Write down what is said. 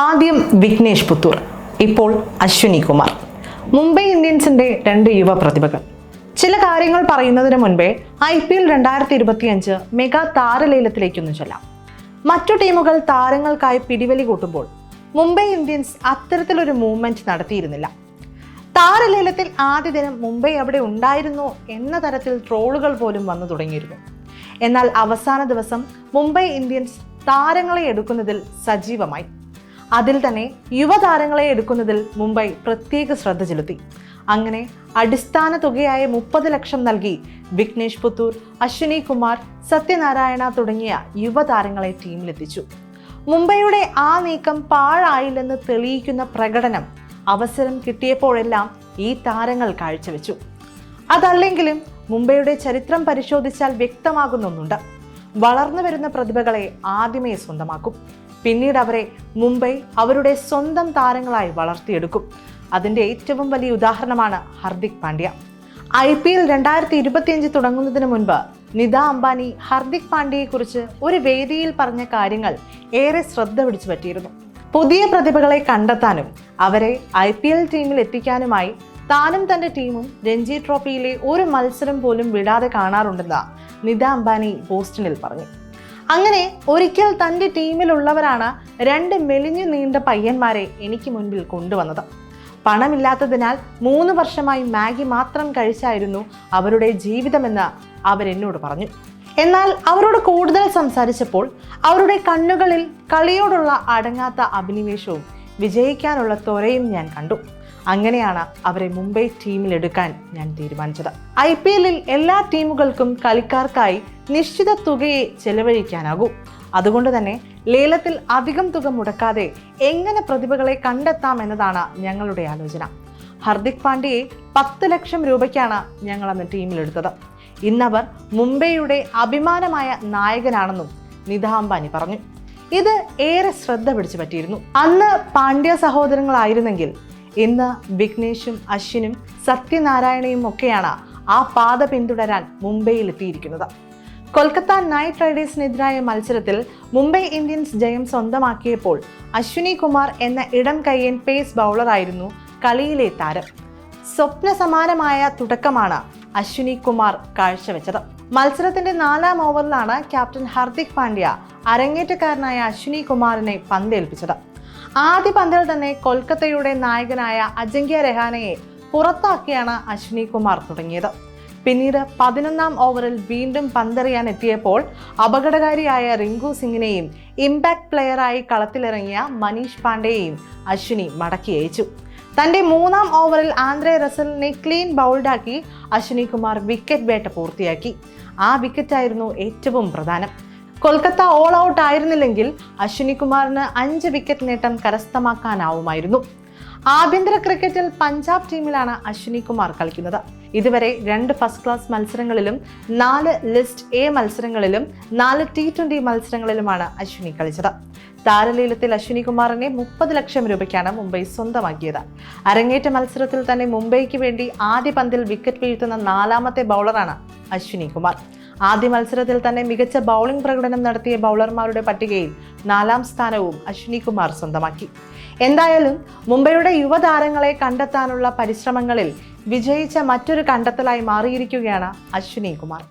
ആദ്യം വിഘ്നേഷ് പുത്തൂർ ഇപ്പോൾ അശ്വിനി കുമാർ. മുംബൈ ഇന്ത്യൻസിന്റെ രണ്ട് യുവ പ്രതിഭകൾ. ചില കാര്യങ്ങൾ പറയുന്നതിന് മുൻപേ ഐ പി എൽ രണ്ടായിരത്തി ഇരുപത്തിയഞ്ച് മെഗാ താരലേലത്തിലേക്കൊന്ന് ചെല്ലാം. മറ്റു ടീമുകൾ താരങ്ങൾക്കായി പിടിവലി കൂട്ടുമ്പോൾ മുംബൈ ഇന്ത്യൻസ് അത്തരത്തിലൊരു മൂവ്മെന്റ് നടത്തിയിരുന്നില്ല. താരലേലത്തിൽ ആദ്യ ദിനം മുംബൈ അവിടെ ഉണ്ടായിരുന്നോ എന്ന തരത്തിൽ ട്രോളുകൾ പോലും വന്നു തുടങ്ങിയിരുന്നു. എന്നാൽ അവസാന ദിവസം മുംബൈ ഇന്ത്യൻസ് താരങ്ങളെ എടുക്കുന്നതിൽ സജീവമായി. അതിൽ തന്നെ യുവതാരങ്ങളെ എടുക്കുന്നതിൽ മുംബൈ പ്രത്യേക ശ്രദ്ധ ചെലുത്തി. അങ്ങനെ അടിസ്ഥാന തുകയായ മുപ്പത് ലക്ഷം നൽകി വിഘ്നേഷ് പുത്തൂർ അശ്വിനി കുമാർ സത്യനാരായണ തുടങ്ങിയ യുവതാരങ്ങളെ ടീമിലെത്തിച്ചു. മുംബൈയുടെ ആ നീക്കം പാഴായില്ലെന്ന് തെളിയിക്കുന്ന പ്രകടനം അവസരം കിട്ടിയപ്പോഴെല്ലാം ഈ താരങ്ങൾ കാഴ്ചവെച്ചു. അതല്ലെങ്കിലും മുംബൈയുടെ ചരിത്രം പരിശോധിച്ചാൽ വ്യക്തമാകുന്ന ഒന്നുണ്ട് വളർന്നു വരുന്ന പ്രതിഭകളെ ആദ്യമേ സ്വന്തമാക്കും. പിന്നീട് അവരെ മുംബൈ അവരുടെ സ്വന്തം താരങ്ങളായി വളർത്തിയെടുക്കും. അതിന്റെ ഏറ്റവും വലിയ ഉദാഹരണമാണ് Hardik Pandya. I P L രണ്ടായിരത്തി ഇരുപത്തിയഞ്ച് തുടങ്ങുന്നതിന് മുൻപ് നിത അംബാനി ഹർദിക് പാണ്ഡ്യയെക്കുറിച്ച് ഒരു വേദിയിൽ പറഞ്ഞ കാര്യങ്ങൾ ഏറെ ശ്രദ്ധ പിടിച്ചു പറ്റിയിരുന്നു. പുതിയ പ്രതിഭകളെ കണ്ടെത്താനും അവരെ ഐ പി എൽ ടീമിൽ എത്തിക്കാനുമായി താനും തന്റെ ടീമും രഞ്ജി ട്രോഫിയിലെ ഒരു മത്സരം പോലും വിടാതെ കാണാറുണ്ടെന്ന് നിത അംബാനി ബോസ്റ്റണിൽ പറഞ്ഞു. അങ്ങനെ ഒരിക്കൽ തന്റെ ടീമിലുള്ളവരാണ് രണ്ട് മെലിഞ്ഞു നീണ്ട പയ്യന്മാരെ എനിക്ക് മുൻപിൽ കൊണ്ടുവന്നത്. പണമില്ലാത്തതിനാൽ മൂന്ന് വർഷമായി മാഗി മാത്രം കഴിച്ചായിരുന്നു അവരുടെ ജീവിതമെന്ന് അവരെന്നോട് പറഞ്ഞു. എന്നാൽ അവരോട് കൂടുതൽ സംസാരിച്ചപ്പോൾ അവരുടെ കണ്ണുകളിൽ കളിയോടുള്ള അടങ്ങാത്ത അഭിനിവേശവും വിജയിക്കാനുള്ള ത്വരയും ഞാൻ കണ്ടു. അങ്ങനെയാണ് അവരെ മുംബൈ ടീമിൽ എടുക്കാൻ ഞാൻ തീരുമാനിച്ചത്. ഐ പി എല്ലിൽ എല്ലാ ടീമുകൾക്കും കളിക്കാർക്കായി നിശ്ചിത തുകയെ ചെലവഴിക്കാനാകൂ. അതുകൊണ്ട് തന്നെ ലേലത്തിൽ അധികം തുക മുടക്കാതെ എങ്ങനെ പ്രതിഭകളെ കണ്ടെത്താം എന്നതാണ് ഞങ്ങളുടെ ആലോചന. ഹർദിക് പാണ്ഡ്യയെ പത്ത് ലക്ഷം രൂപയ്ക്കാണ് ഞങ്ങൾ അന്ന് ടീമിലെടുത്തത് ഇന്നവർ മുംബൈയുടെ അഭിമാനമായ നായകനാണെന്നും നിത അംബാനി പറഞ്ഞു. ഇത് ഏറെ ശ്രദ്ധ പിടിച്ചു പറ്റിയിരുന്നു. അന്ന് പാണ്ഡ്യ സഹോദരങ്ങളായിരുന്നെങ്കിൽ ഇന്ന് വിഘ്നേഷും അശ്വിനും സത്യനാരായണയും ഒക്കെയാണ് ആ പാത പിന്തുടരാൻ മുംബൈയിൽ എത്തിയിരിക്കുന്നത് കൊൽക്കത്ത നൈറ്റ് റൈഡേഴ്സിനെതിരായ മത്സരത്തിൽ മുംബൈ ഇന്ത്യൻസ് ജയം സ്വന്തമാക്കിയപ്പോൾ അശ്വിനി കുമാർ എന്ന ഇടം കയ്യൻ പേസ് ബൗളറായിരുന്നു കളിയിലെ താരം. സ്വപ്ന സമാനമായ തുടക്കമാണ് അശ്വിനി കുമാർ കാഴ്ചവെച്ചത്. മത്സരത്തിന്റെ നാലാം ഓവറിലാണ് ക്യാപ്റ്റൻ ഹർദിക് പാണ്ഡ്യ അരങ്ങേറ്റക്കാരനായ അശ്വിനി കുമാറിനെ പന്തേൽപ്പിച്ചത് ആദ്യ പന്തിൽ തന്നെ കൊൽക്കത്തയുടെ നായകനായ അജങ്ക്യ രഹാനയെ പുറത്താക്കിയാണ് അശ്വിനി കുമാർ തുടങ്ങിയത്. പിന്നീട് പതിനൊന്നാം ഓവറിൽ വീണ്ടും പന്തെറിയാൻ എത്തിയപ്പോൾ അപകടകാരിയായ റിങ്കു സിംഗിനെയും ഇമ്പാക്ട് പ്ലെയറായി കളത്തിലിറങ്ങിയ മനീഷ് പാണ്ഡെയെയും അശ്വിനി മടക്കി അയച്ചു. തന്റെ മൂന്നാം ഓവറിൽ ആന്ധ്രെ റസലിനെ ക്ലീൻ ബൗൾഡാക്കി അശ്വിനി കുമാർ വിക്കറ്റ് വേട്ട പൂർത്തിയാക്കി. ആ വിക്കറ്റായിരുന്നു ഏറ്റവും പ്രധാനം. കൊൽക്കത്ത ഓൾ ഔട്ട് ആയിരുന്നില്ലെങ്കിൽ അശ്വിനി കുമാറിന് അഞ്ച് വിക്കറ്റ് നേട്ടം കരസ്ഥമാക്കാനാവുമായിരുന്നു. ആഭ്യന്തര ക്രിക്കറ്റിൽ പഞ്ചാബ് ടീമിലാണ് അശ്വിനി കുമാർ കളിക്കുന്നത്. ഇതുവരെ രണ്ട് ഫസ്റ്റ് ക്ലാസ് മത്സരങ്ങളിലും നാല് ലിസ്റ്റ് എ മത്സരങ്ങളിലും നാല് ടി ട്വന്റി മത്സരങ്ങളിലുമാണ് അശ്വിനി കളിച്ചത്. താരലീലത്തിൽ അശ്വിനി കുമാറിനെ മുപ്പത് ലക്ഷം രൂപയ്ക്കാണ് മുംബൈ സ്വന്തമാക്കിയത്. അരങ്ങേറ്റ മത്സരത്തിൽ തന്നെ മുംബൈക്ക് വേണ്ടി ആദ്യ പന്തിൽ വിക്കറ്റ് വീഴ്ത്തുന്ന നാലാമത്തെ ബൗളറാണ് അശ്വിനി കുമാർ ആദ്യ മത്സരത്തിൽ തന്നെ മികച്ച ബൗളിംഗ് പ്രകടനം നടത്തിയ ബൗളർമാരുടെ പട്ടികയിൽ നാലാം സ്ഥാനവും അശ്വിനി കുമാർ സ്വന്തമാക്കി. എന്തായാലും മുംബൈയുടെ യുവതാരങ്ങളെ കണ്ടെത്താനുള്ള പരിശ്രമങ്ങളിൽ വിജയിച്ച മറ്റൊരു കണ്ടെത്തലായി മാറിയിരിക്കുകയാണ് അശ്വിനി കുമാർ.